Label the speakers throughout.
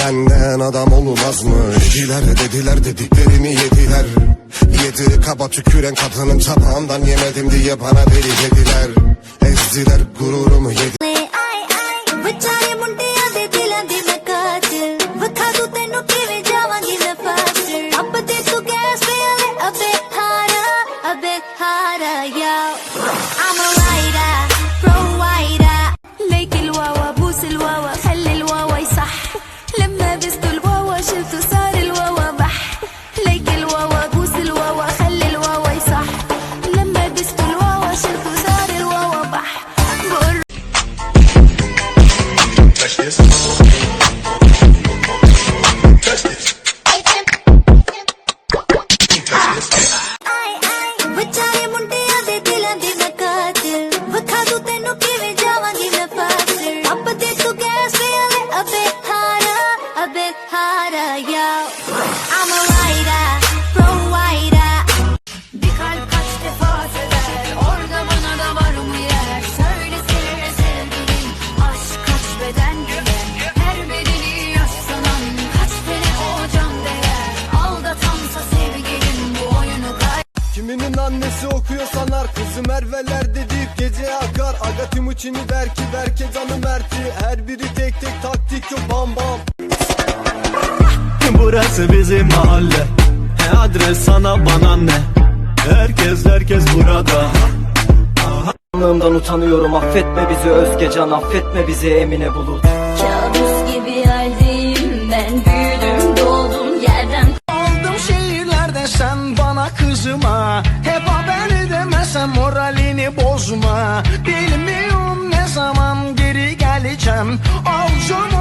Speaker 1: Benden adam olmazmış. Dediler dediler dediklerimi yediler. Yedi kaba tüküren kadının tabağından yemedim diye bana deli dediler. Ezdiler gururumu yedi.
Speaker 2: I'm alive.
Speaker 3: Kiminin annesi okuyor sanar Kızı Merve'ler deyip gece akar. Aga Timuçin'i Berki Berke canı Mert'i. Her biri tek tek taktik yok bam bam
Speaker 4: Burası bizim mahalle. He adres sana bana ne? Herkes herkes burada.
Speaker 5: Anlığımdan utanıyorum affetme bizi Özgecan affetme bizi Emine Bulut.
Speaker 2: Kabus gibi haldeyim ben büyüdüm doğdum yerden
Speaker 6: Aldım şehirlerde sen bana kızma. Hep haber demesem moralini bozma. Bilmiyorum ne zaman geri geleceğim. Avcum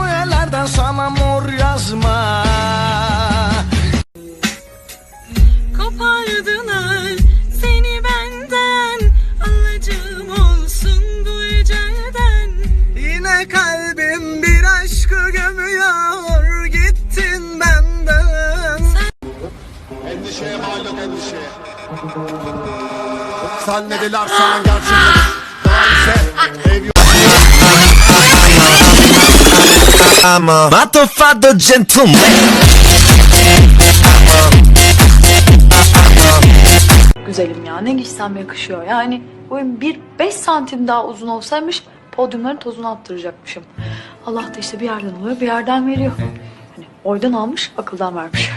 Speaker 1: Zannediler sana gerçekten Daha ise ev yok
Speaker 4: I'm a motherfucker gentleman
Speaker 7: güzelim ya. Ne giysem yakışıyor. Yani boyum bir 5 santim daha uzun olsaymış podyumların tozunu attıracakmışım. Allah da işte bir yerden alıyor bir yerden veriyor. Hani oydan almış akıldan vermiş.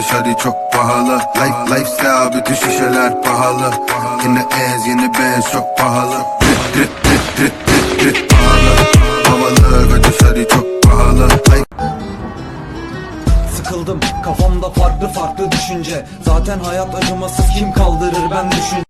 Speaker 8: Dışarı çok pahalı. Life, Lifestyle bütün şişeler pahalı. Yine ez yeni benz çok pahalı. Rit rit rit rit rit rit pahalı. Havalı dışarı çok pahalı.
Speaker 5: Sıkıldım. Kafamda farklı farklı düşünce. Zaten hayat acımasız kim kaldırır? Ben düşün